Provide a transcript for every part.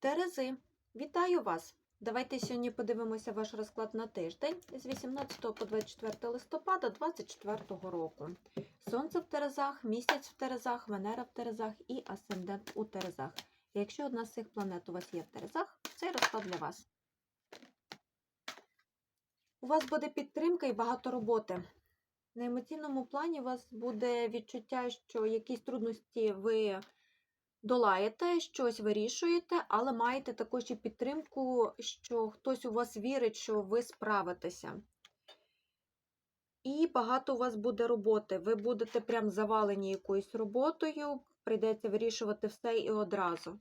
Терези, вітаю вас! Давайте сьогодні подивимося ваш розклад на тиждень з 18 по 24 листопада 2024 року. Сонце в Терезах, місяць в Терезах, Венера в Терезах і Асцендент у Терезах. Якщо одна з цих планет у вас є в Терезах, цей розклад для вас. У вас буде підтримка і багато роботи. На емоційному плані у вас буде відчуття, що якісь трудності ви долаєте, щось вирішуєте, але маєте також і підтримку, що хтось у вас вірить, що ви справитеся. І багато у вас буде роботи. Ви будете прям завалені якоюсь роботою, прийдеться вирішувати все і одразу.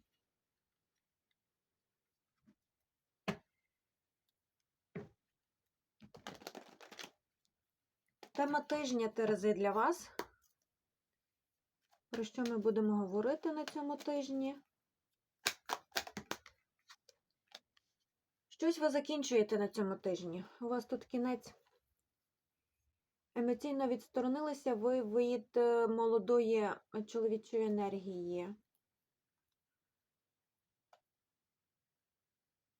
Тема тижня Терези для вас. Про що ми будемо говорити на цьому тижні? Щось ви закінчуєте на цьому тижні. У вас тут кінець. Емоційно відсторонилися ви від е, молодої чоловічої енергії.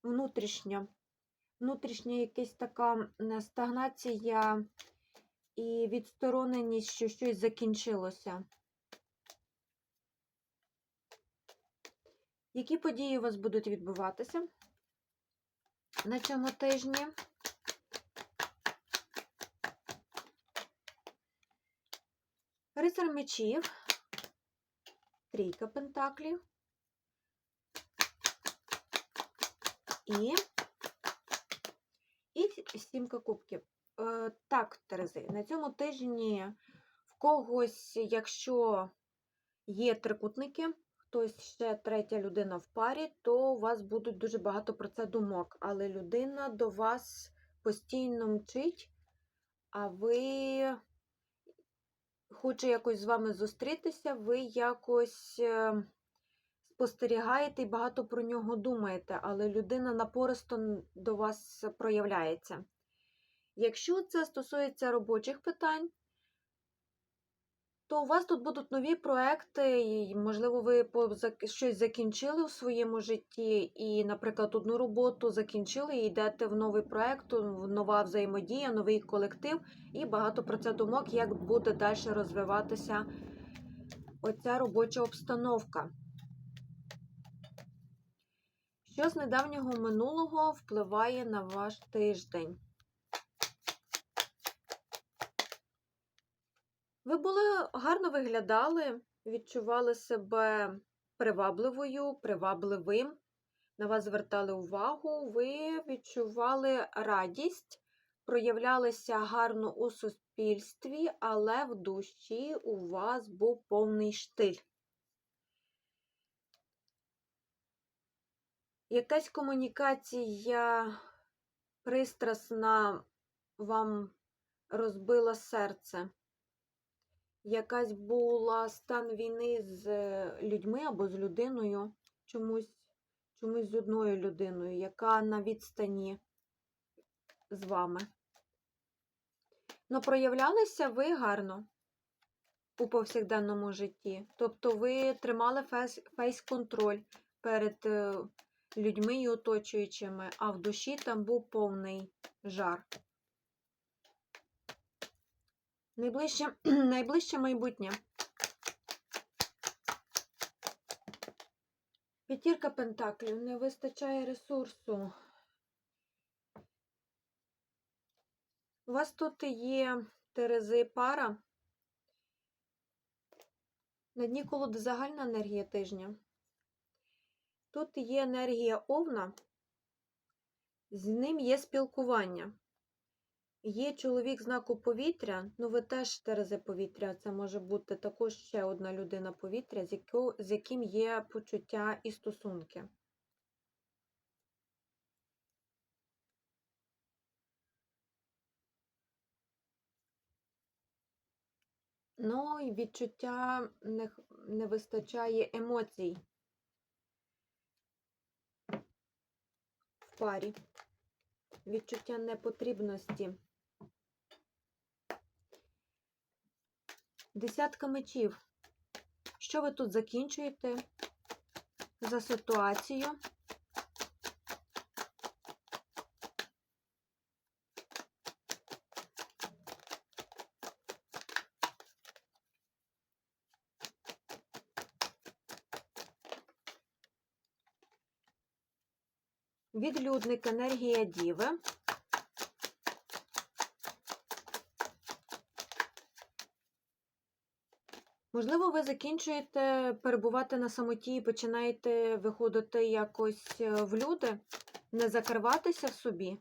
Внутрішня. Внутрішня якась така стагнація і відстороненість, що щось закінчилося. Які події у вас будуть відбуватися на цьому тижні? Рицар мечів, трійка пентаклів і, і сімка кубків. Е, так, Терези, на цьому тижні в когось, якщо є трикутники, хтось ще третя людина в парі, то у вас будуть дуже багато про це думок. Але людина до вас постійно мчить, а ви хоче якось з вами зустрітися, ви якось е, спостерігаєте і багато про нього думаєте, але людина напористо до вас проявляється. Якщо це стосується робочих питань, то у вас тут будуть нові проекти, і, можливо, ви щось закінчили у своєму житті, і, наприклад, одну роботу закінчили і йдете в новий проект, нова взаємодія, новий колектив, і багато про це думок, як буде далі розвиватися оця робоча обстановка. Що з недавнього минулого впливає на ваш тиждень? Ви були гарно виглядали, відчували себе привабливою, привабливим. На вас звертали увагу, ви відчували радість, проявлялися гарно у суспільстві, але в душі у вас був повний штиль. Якась комунікація пристрасна вам розбила серце якась була стан війни з е, людьми або з людиною, чомусь, чомусь з одною людиною, яка на відстані з вами. Ну, проявлялися ви гарно у повсякденному житті. Тобто ви тримали фейс- фейс-контроль перед е, людьми і оточуючими, а в душі там був повний жар. Найближче, найближче майбутнє. П'ятірка пентаклів. Не вистачає ресурсу. У вас тут є терези пара. На дні колоди загальна енергія тижня. Тут є енергія овна, з ним є спілкування. Є чоловік знаку повітря, ну ви теж терези повітря, це може бути також ще одна людина повітря, з, яко, з яким є почуття і стосунки. Ну і відчуття не, не вистачає емоцій в парі. Відчуття непотрібності. Десятка мечів. Що ви тут закінчуєте? за ситуацію. Відлюдник енергія Діви. Можливо, ви закінчуєте перебувати на самоті і починаєте виходити якось е, в люди, не закриватися в собі.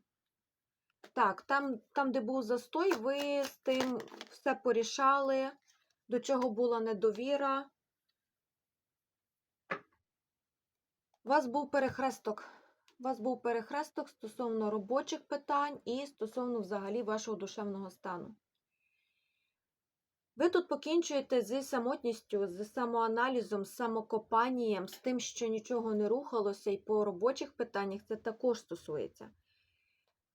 Так, там, там, де був застой, ви з тим все порішали, до чого була недовіра. У вас був перехресток. У вас був перехресток стосовно робочих питань і стосовно взагалі вашого душевного стану. Ви тут покінчуєте зі самотністю, з самоаналізом, з самокопанням, з тим, що нічого не рухалося, і по робочих питаннях це також стосується.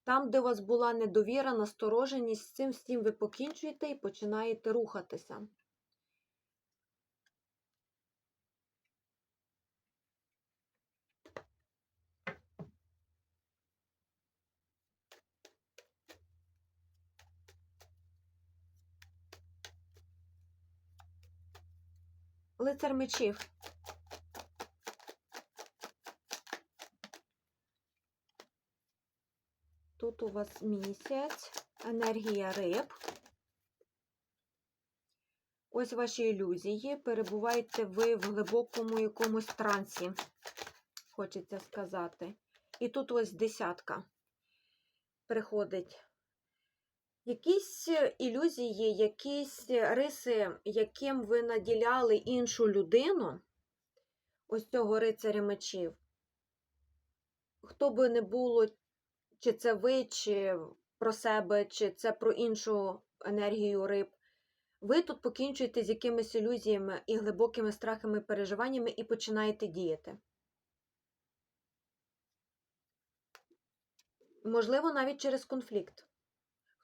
Там, де у вас була недовіра, настороженість, з цим всім ви покінчуєте і починаєте рухатися. Лицар мечів. Тут у вас місяць, енергія риб. Ось ваші ілюзії. Перебуваєте ви в глибокому якомусь трансі, хочеться сказати. І тут ось десятка приходить. Якісь ілюзії, якісь риси, яким ви наділяли іншу людину, ось цього рицаря мечів, хто би не було, чи це ви, чи про себе, чи це про іншу енергію риб, ви тут покінчуєте з якимись ілюзіями і глибокими страхами, переживаннями і починаєте діяти. Можливо, навіть через конфлікт.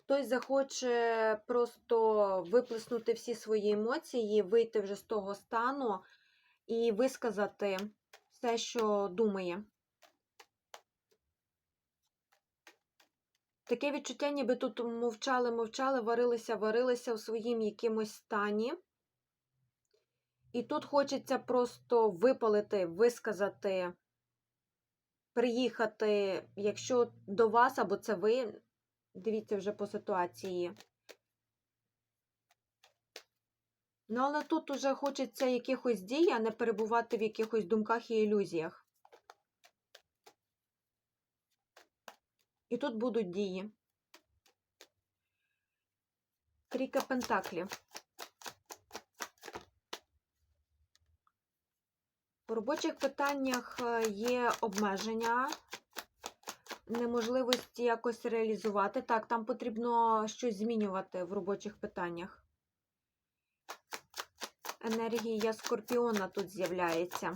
Хтось захоче просто виплеснути всі свої емоції, вийти вже з того стану і висказати все, що думає. Таке відчуття, ніби тут мовчали, мовчали, варилися, варилися в своїм якимось стані. І тут хочеться просто випалити, висказати, приїхати, якщо до вас або це ви. Дивіться вже по ситуації. Ну, але тут уже хочеться якихось дій, а не перебувати в якихось думках і ілюзіях. І тут будуть дії. Трійка пентаклів. У робочих питаннях е, є обмеження неможливості якось реалізувати. Так, там потрібно щось змінювати в робочих питаннях. Енергія скорпіона тут з'являється.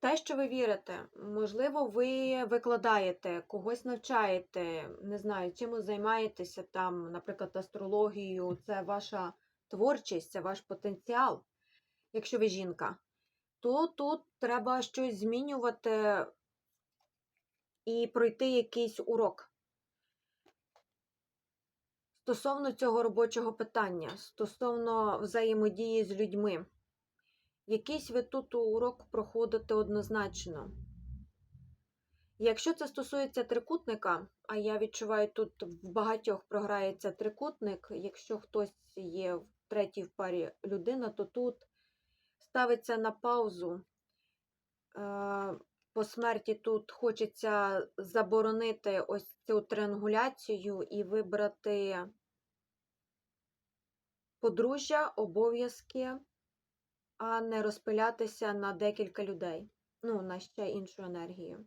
Те, що ви вірите, можливо, ви викладаєте, когось навчаєте, не знаю, чимось займаєтеся там, наприклад, астрологією, це ваша творчість, це ваш потенціал, якщо ви жінка то тут треба щось змінювати і пройти якийсь урок. Стосовно цього робочого питання, стосовно взаємодії з людьми, якийсь ви тут урок проходите однозначно. Якщо це стосується трикутника, а я відчуваю, тут в багатьох програється трикутник, якщо хтось є в третій в парі людина, то тут ставиться на паузу. Е, по смерті тут хочеться заборонити ось цю триангуляцію і вибрати подружжя, обов'язки, а не розпилятися на декілька людей. Ну, на ще іншу енергію.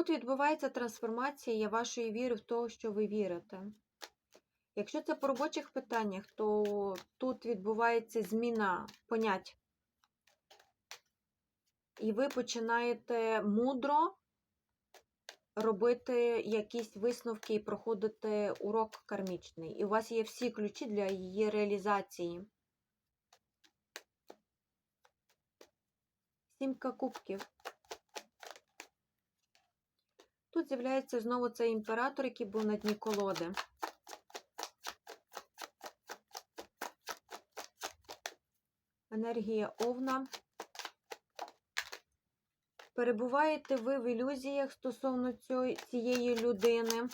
Тут відбувається трансформація вашої віри в того, що ви вірите. Якщо це по робочих питаннях, то тут відбувається зміна понять. І ви починаєте мудро робити якісь висновки і проходити урок кармічний. І у вас є всі ключі для її реалізації. Сімка кубків. Тут з'являється знову цей імператор, який був на дні колоди. Енергія овна. Перебуваєте ви в ілюзіях стосовно цієї людини.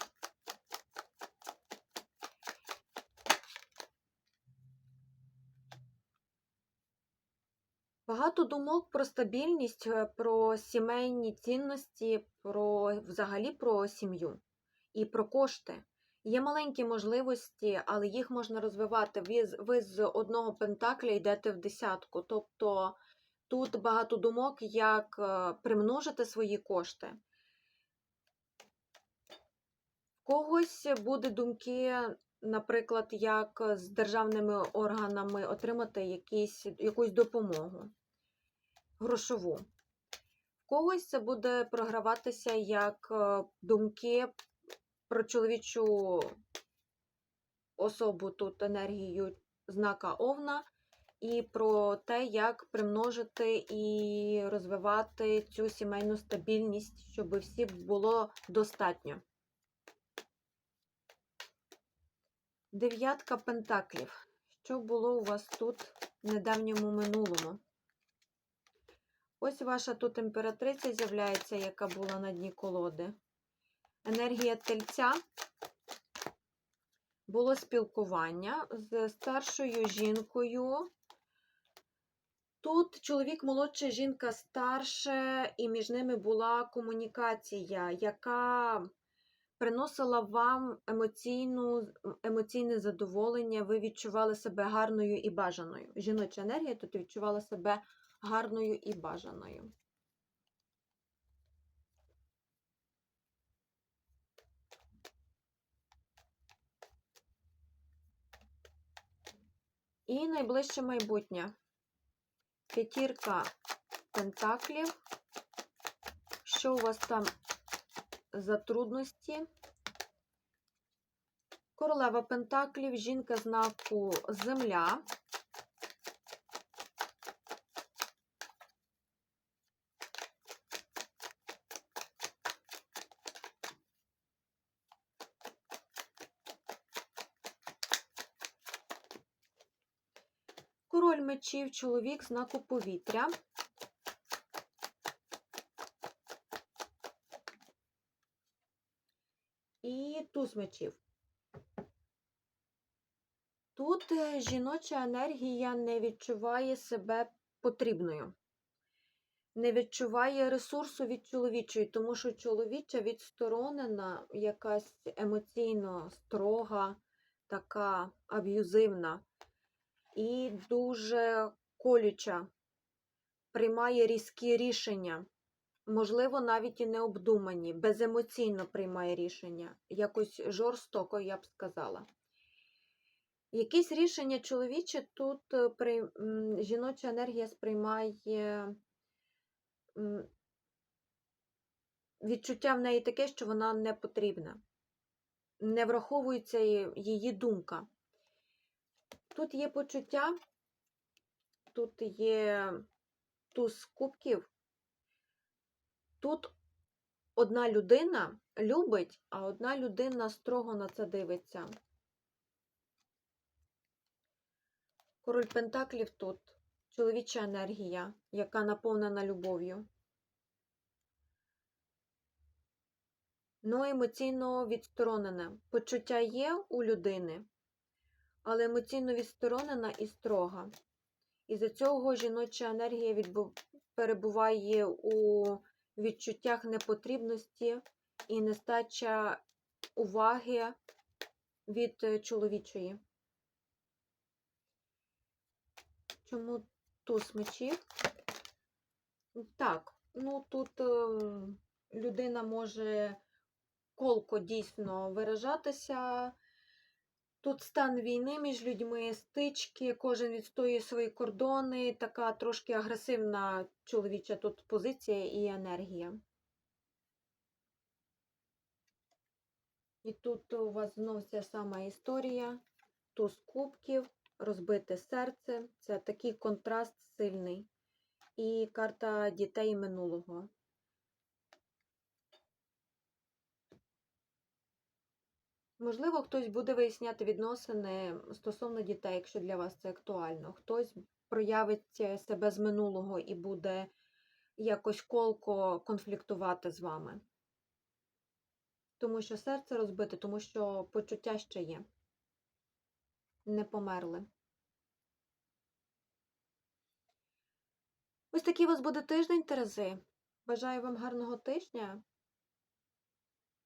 Багато думок про стабільність, е, про сімейні цінності, про взагалі про сім'ю і про кошти. Є маленькі можливості, але їх можна розвивати. Ви, ви з одного пентакля йдете в десятку. Тобто тут багато думок, як е, примножити свої кошти. Когось буде думки, наприклад, як з державними органами отримати якісь, якусь допомогу грошову. В когось це буде програватися як е, думки про чоловічу особу тут енергію знака Овна, і про те, як примножити і розвивати цю сімейну стабільність, щоб всім було достатньо. Дев'ятка пентаклів. Що було у вас тут в недавньому минулому? Ось ваша тут імператриця з'являється, яка була на дні колоди. Енергія тельця. Було спілкування з старшою жінкою. Тут чоловік молодша, жінка старше, і між ними була комунікація, яка приносила вам емоційну, емоційне задоволення. Ви відчували себе гарною і бажаною. Жіноча енергія тут відчувала себе гарною і бажаною. І найближче майбутнє. П'ятірка пентаклів. Що у вас там за трудності? Королева пентаклів, жінка знаку Земля. Король мечів, чоловік знаку повітря. І туз мечів. Тут е, жіноча енергія не відчуває себе потрібною, не відчуває ресурсу від чоловічої, тому що чоловіча відсторонена, якась емоційно строга, така аб'юзивна і дуже колюча, приймає різкі рішення, можливо, навіть і необдумані, беземоційно приймає рішення, якось жорстоко, я б сказала. Якісь рішення чоловіче тут е, при, жіноча енергія сприймає відчуття в неї таке, що вона не потрібна. Не враховується її- її думка. Тут є почуття, тут є туз кубків. Тут одна людина любить, а одна людина строго на це дивиться. Король Пентаклів тут чоловіча енергія, яка наповнена любов'ю. Ну, емоційно відсторонене. Почуття є у людини, але емоційно відсторонена і строга. Із-за цього жіноча енергія відбу... перебуває у відчуттях непотрібності і нестача уваги від е, чоловічої. Чому туз мечів? Так, ну тут ем, людина може колко дійсно виражатися, Тут стан війни між людьми, стички, кожен відстоює свої кордони, така трошки агресивна чоловіча тут позиція і енергія. І тут у вас знов ця сама історія. Туз кубків, розбите серце. Це такий контраст сильний. І карта дітей минулого. Можливо, хтось буде виясняти відносини стосовно дітей, якщо для вас це актуально. Хтось проявить е, себе з минулого і буде якось колко конфліктувати з вами. Тому що серце розбите, тому що почуття ще є. Не померли. Ось такий у вас буде тиждень, Терези. Бажаю вам гарного тижня.